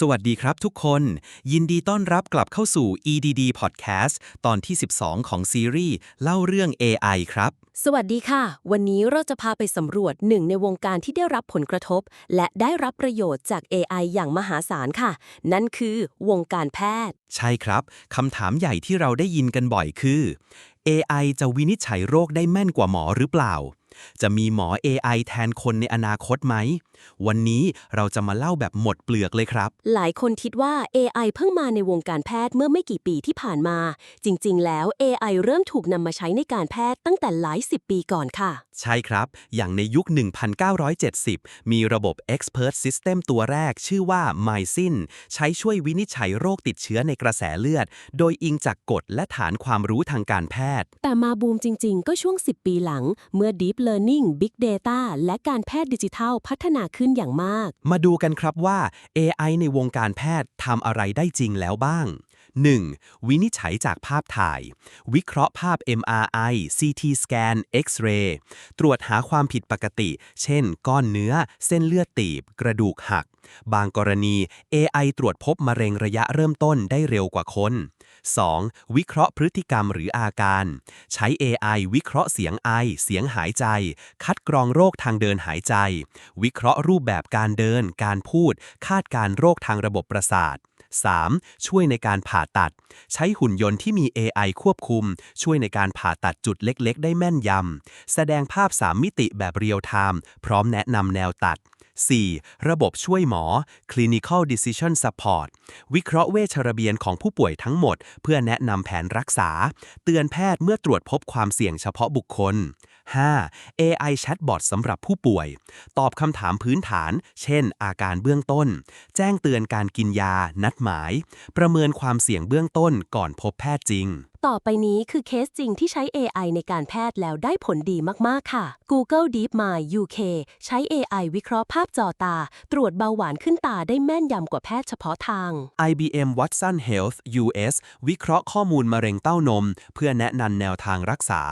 สวัสดีครับทุกคน ยินดีต้อนรับกลับเข้าสู่ EDD Podcast ตอนที่ 12 ของซีรีส์เล่าเรื่อง AI ครับ สวัสดีค่ะ วันนี้เราจะพาไปสำรวจหนึ่งในวงการที่ได้รับผลกระทบ และได้รับประโยชน์จาก AI อย่างมหาศาลค่ะ นั่นคือวงการแพทย์ ใช่ครับคำถามใหญ่ที่เราได้ยินกันบ่อยคือ AI จะวินิจฉัยโรคได้แม่นกว่าหมอหรือเปล่า จะมีหมอ AI แทนคนในอนาคตไหม วันนี้เราจะมาเล่าแบบหมดเปลือกเลยครับ หลายคนคิดว่า AI เพิ่งมาในวงการแพทย์เมื่อไม่กี่ปีที่ผ่านมา จริง ๆ แล้ว AI เริ่มถูกนำมาใช้ในการแพทย์ตั้งแต่หลายสิบปีก่อนค่ะ ใช่ครับ อย่างในยุค 1970 มีระบบ Expert System ตัวแรกชื่อว่า MySyn ใช้ช่วยวินิจฉัยโรคติดเชื้อในกระแสเลือด โดยอิงจากกฎและฐานความรู้ทางการแพทย์ แต่มาบูมจริง ๆ ก็ช่วง 10 ปีหลัง เมื่อ Deep Learning Big Data และการแพทย์ดิจิทัลพัฒนาขึ้นอย่างมาก มาดูกันครับว่า AI ในวงการแพทย์ทำอะไรได้จริงแล้วบ้าง 1. วินิจฉัยจากภาพถ่าย วิเคราะห์ภาพ MRI CT scan X-ray ตรวจหาความผิดปกติ เช่น ก้อนเนื้อ เส้นเลือดตีบ กระดูกหัก บางกรณี AI ตรวจพบมะเร็งระยะเริ่มต้นได้เร็วกว่าคน 2. วิเคราะห์พฤติกรรมหรืออาการ ใช้ AI วิเคราะห์เสียงไอ เสียงหายใจ คัดกรองโรคทางเดินหายใจ วิเคราะห์รูปแบบการเดิน การพูด คาดการโรคทางระบบประสาท 3. ช่วยในการผ่าตัด ใช้หุ่นยนต์ที่มี AI ควบคุม ช่วยในการผ่าตัดจุดเล็ก ๆ ได้แม่นยำ แสดงภาพ 3 มิติแบบเรียลไทม์พร้อมแนะนำแนวตัด 4. ระบบช่วยหมอ Clinical Decision Support วิเคราะห์เวชระเบียนของผู้ป่วยทั้งหมด เพื่อแนะนำแผนรักษา เตือนแพทย์เมื่อตรวจพบความเสี่ยงเฉพาะบุคคล 5. AI Chatbot สำหรับผู้ป่วย ตอบคำถามพื้นฐาน เช่น อาการเบื้องต้น แจ้งเตือนการกินยา นัดหมาย ประเมินความเสี่ยงเบื้องต้นก่อนพบแพทย์จริง ต่อไปนี้คือเคสจริงที่ใช้ AI ในการแพทย์แล้วได้ผลดีมาก ๆ ค่ะ Google DeepMind UK ใช้ AI วิเคราะห์ภาพจอตา ตรวจเบาหวานขึ้นตาได้แม่นยำกว่าแพทย์เฉพาะทาง IBM Watson Health US วิเคราะห์ข้อมูลมะเร็งเต้านม เพื่อแนะนำแนวทางรักษา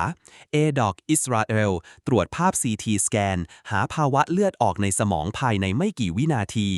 ADOC Israel ตรวจภาพ CT scan หาภาวะเลือดออกในสมองภายในไม่กี่วินาที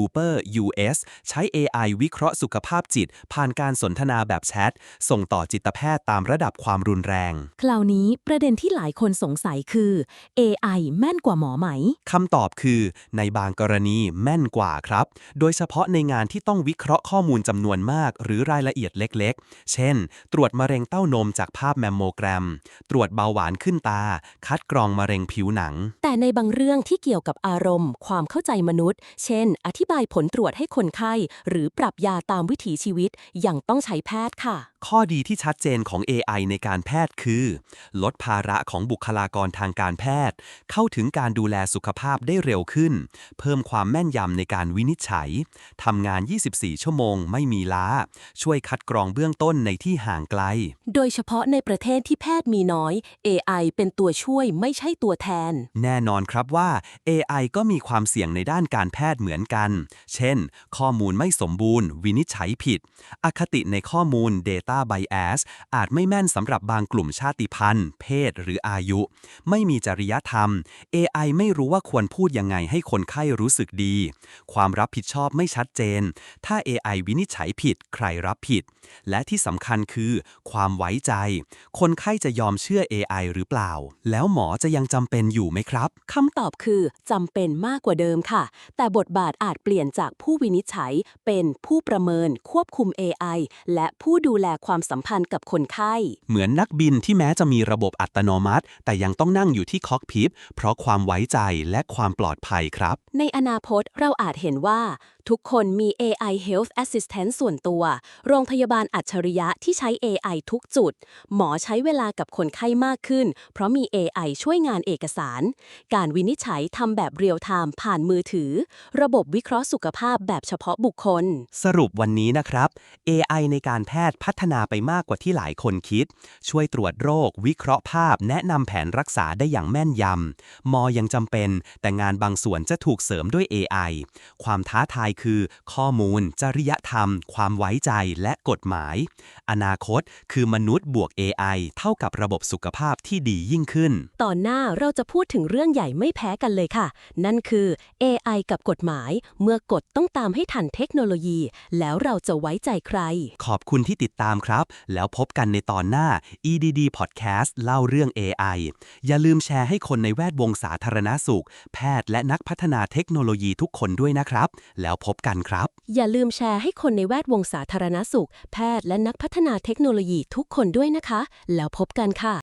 Uber US ใช้ AI วิเคราะห์สุขภาพจิต ผ่านการสนทนาแบบแชทส่งต่ออจิตแพทย์ตามระดับความรุนแรง คราวนี้ประเด็นที่หลายคนสงสัยคือ AI แม่นกว่าหมอไหม คำตอบคือ ในบางกรณีแม่นกว่าครับ โดยเฉพาะในงานที่ต้องวิเคราะห์ข้อมูลจำนวนมาก หรือรายละเอียดเล็กๆ เช่น ตรวจมะเร็งเต้านมจากภาพแมมโมแกรม ตรวจเบาหวานขึ้นตา คัดกรองมะเร็งผิวหนัง แต่ในบางเรื่องที่เกี่ยวกับอารมณ์ ความเข้าใจมนุษย์ เช่น อธิบายผลตรวจให้คนไข้ หรือปรับยาตามวิถีชีวิตยังต้องใช้แพทย์ค่ะ ข้อดีที่ชัดเจนของ AI ในการแพทย์คือ ลดภาระของบุคลากรทางการแพทย์ เข้าถึงการดูแลสุขภาพได้เร็วขึ้น เพิ่มความแม่นยำในการวินิจฉัยทำงาน 24 ชั่วโมงไม่มีล้า ช่วยคัดกรองเบื้องต้นในที่ห่างไกล โดยเฉพาะในประเทศที่แพทย์มีน้อย AI เป็นตัวช่วยไม่ใช่ตัวแทน แน่นอนครับว่า AI ก็มีความเสี่ยงในด้านการแพทย์เหมือนกัน เช่น ข้อมูลไม่สมบูรณ์ วินิจฉัยผิด อคติในข้อมูล Data Bias อาจไม่แม่นสำหรับบางกลุ่มชาติพันธุ์ เพศ หรืออายุ ไม่มีจริยธรรม AI ไม่รู้ว่าควรพูดยังไงให้คนไข้รู้สึกดี ความรับผิดชอบไม่ชัดเจน ถ้า AI วินิจฉัยผิด ใครรับผิด และที่สำคัญคือ ความไว้ใจ คนไข้จะยอมเชื่อ AI หรือเปล่า แล้วหมอจะยังจำเป็นอยู่ไหมครับคำตอบคือจำเป็นมากกว่าเดิมค่ะ แต่บทบาทอาจเปลี่ยนจากผู้วินิจฉัยเป็นผู้ประเมินควบคุม AI และผู้ดูแลความสัมพันธ์กับคนไข้ เหมือนนักบินที่แม้จะมีระบบอัตโนมัติ แต่ยังต้องนั่งอยู่ที่คอกพิทเพราะความไว้ใจและความปลอดภัยครับ ในอนาคตเราอาจเห็นว่าทุกคนมี AI Health Assistant ส่วนตัว โรงพยาบาลอัจฉริยะที่ใช้ AI ทุกจุด หมอใช้เวลากับคนไข้มากขึ้น เพราะมี AI ช่วยงานเอกสาร การวินิจฉัยทำแบบเรียลไทม์ผ่านมือถือ ระบบวิเคราะห์สุขภาพแบบเฉพาะบุคคล สรุปวันนี้นะครับ AI ในการแพทย์พัฒนาไปมากกว่าที่หลายคนคิด ช่วยตรวจโรค วิเคราะห์ภาพ แนะนำแผนรักษาได้อย่างแม่นยำหมอยังจำเป็น แต่งานบางส่วนจะถูกเสริมด้วย AI ความท้าทายคือ ข้อมูล จริยธรรม ความไว้ใจและกฎหมาย อนาคตคือมนุษย์บวก AI เท่ากับระบบสุขภาพที่ดียิ่งขึ้น ตอนหน้าเราจะพูดถึงเรื่องใหญ่ไม่แพ้กันเลยค่ะ นั่นคือ AI กับกฎหมาย เมื่อกฎต้องตามให้ทันเทคโนโลยี แล้วเราจะไว้ใจใคร ขอบคุณที่ติดตามครับ แล้วพบกันในตอนหน้า EDD Podcast เล่าเรื่อง AI อย่าลืมแชร์ให้คนในแวดวงสาธารณสุข แพทย์และนักพัฒนาเทคโนโลยีทุกคนด้วยนะครับ แล้วพบกันครับ อย่าลืมแชร์ให้คนในแวดวงสาธารณสุข แพทย์และนักพัฒนาเทคโนโลยีทุกคนด้วยนะคะ แล้วพบกันค่ะ